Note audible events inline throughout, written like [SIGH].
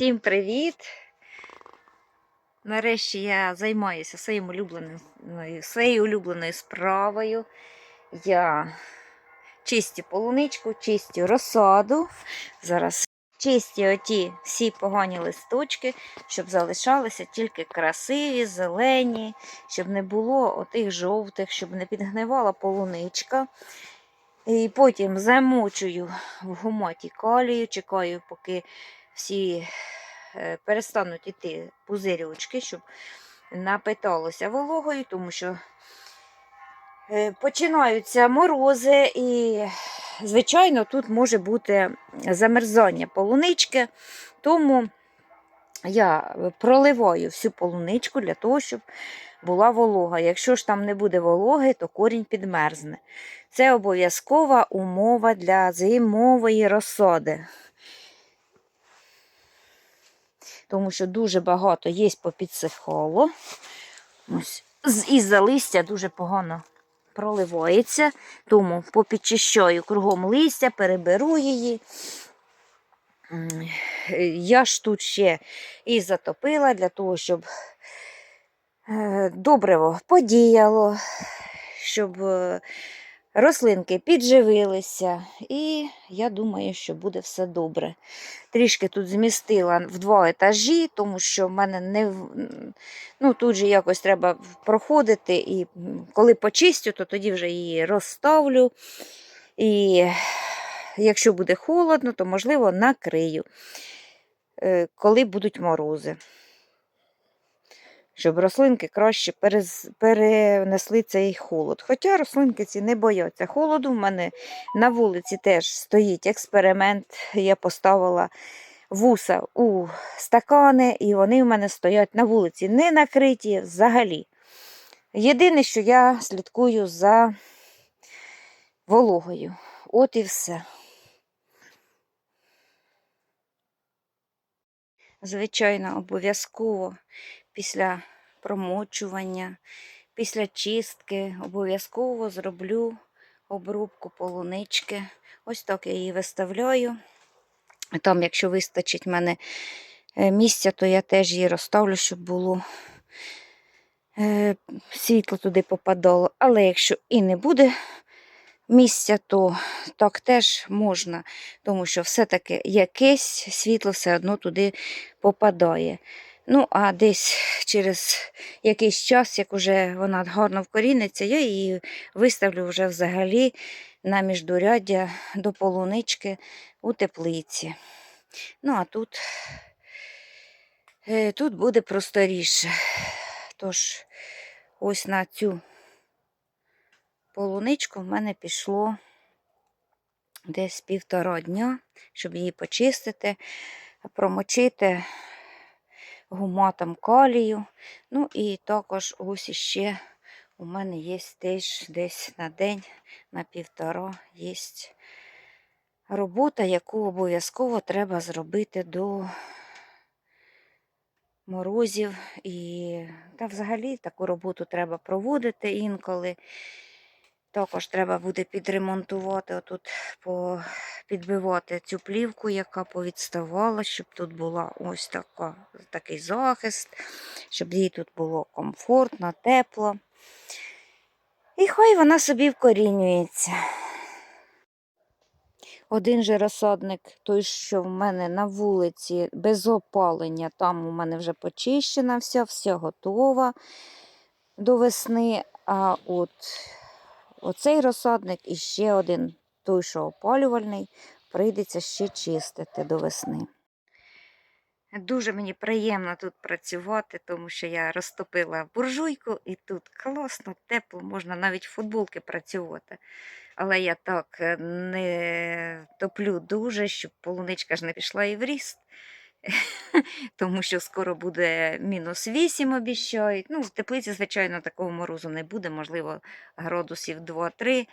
Всім привіт! Нарешті я займаюся своїм улюбленим, ну, своєю улюбленою справою. Я чистю полуничку, чистю розсаду. Зараз чистю оті всі погані листочки, щоб залишалися тільки красиві, зелені, щоб не було отих жовтих, щоб не підгнивала полуничка. І потім замочую в гуматі калію, чекаю, поки всі е, перестануть іти пузирючки, щоб напиталося вологою, тому що е, починаються морози, і, звичайно, тут може бути замерзання полунички, тому я проливаю всю полуничку для того, щоб була волога. Якщо ж там не буде вологи, то корінь підмерзне. Це обов'язкова умова для зимової розсади. Тому що дуже багато є попідсихало. Ось. з- Із-за листя дуже погано проливається, тому попідчищаю кругом листя, переберу її. Я ж тут ще і затопила для того, щоб е, добриво подіяло, щоб е, рослинки підживилися, і я думаю, що буде все добре. Трішки тут змістила в два етажі, тому що в мене не ну, тут же якось треба проходити, і коли почистю, то тоді вже її розставлю. І якщо буде холодно, то можливо накрию, е, коли будуть морози. Щоб рослинки краще перенесли цей холод. Хоча рослинки ці не бояться холоду. У мене на вулиці теж стоїть експеримент. Я поставила вуса у стакани, і вони в мене стоять на вулиці, не накриті взагалі. Єдине, що я слідкую за вологою. От і все. Звичайно, обов'язково після промочування, після чистки обов'язково зроблю обрубку полунички. Ось так я її виставляю. Там, якщо вистачить мене е, місця, то я теж її розставлю, щоб було е, світло туди попадало. Але якщо і не буде місця, то так теж можна, тому що все-таки якесь світло все одно туди попадає. Ну, а десь через якийсь час, як уже вона гарно вкоріниться, я її виставлю вже взагалі на міждуряддя до полунички у теплиці. Ну, а тут, е, тут буде просторіше. Тож, ось на цю полуничку в мене пішло десь півтора дня, щоб її почистити, промочити гуматом калію. Ну і також ось іще у мене є теж десь на день, на півтора є робота, яку обов'язково треба зробити до морозів. І та взагалі таку роботу треба проводити інколи. Також треба буде підремонтувати, отут підбивати цю плівку, яка повідставала, щоб тут була ось така, такий захист, щоб їй тут було комфортно, тепло. І хай вона собі вкорінюється. Один же розсадник, той, що в мене на вулиці без опалення, там у мене вже почищена вся, все готова до весни. А от оцей розсадник і ще один, той, що опалювальний, прийдеться ще чистити до весни. Дуже мені приємно тут працювати, тому що я розтопила буржуйку і тут класно, тепло, можна навіть в футболки працювати. Але я так е, не топлю дуже, щоб полуничка ж не пішла і в ріст. [LAUGHS] Тому що скоро буде мінус 8 обіщають. Ну, в теплиці, звичайно, такого морозу не буде, можливо, градусів 2-3.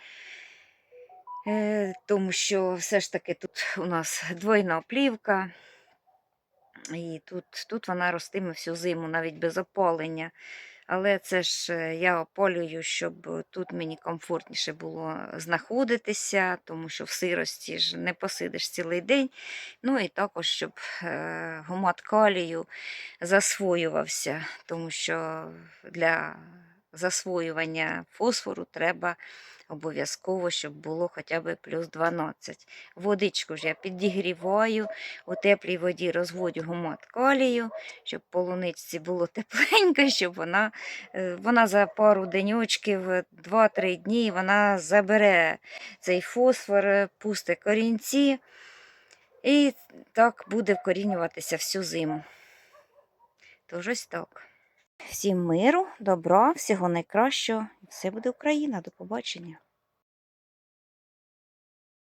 Е, Тому що все ж таки тут у нас двойна плівка. І тут, тут вона ростиме всю зиму, навіть без опалення. Але це ж е, я ополюю, щоб тут мені комфортніше було знаходитися, тому що в сирості ж не посидиш цілий день. Ну і також, щоб е, гумат калію засвоювався, тому що для засвоювання фосфору треба обов'язково, щоб було хоча б плюс 12. Водичку ж я підігріваю, у теплій воді розводю гумат калію, щоб полуничці було тепленько, щоб вона, е, вона за пару деньочків, 2-3 дні вона забере цей фосфор, е, пусте корінці. І так буде вкорінюватися всю зиму. Тож ось так. Всім миру, добра, всього найкращого. Все буде Україна. До побачення.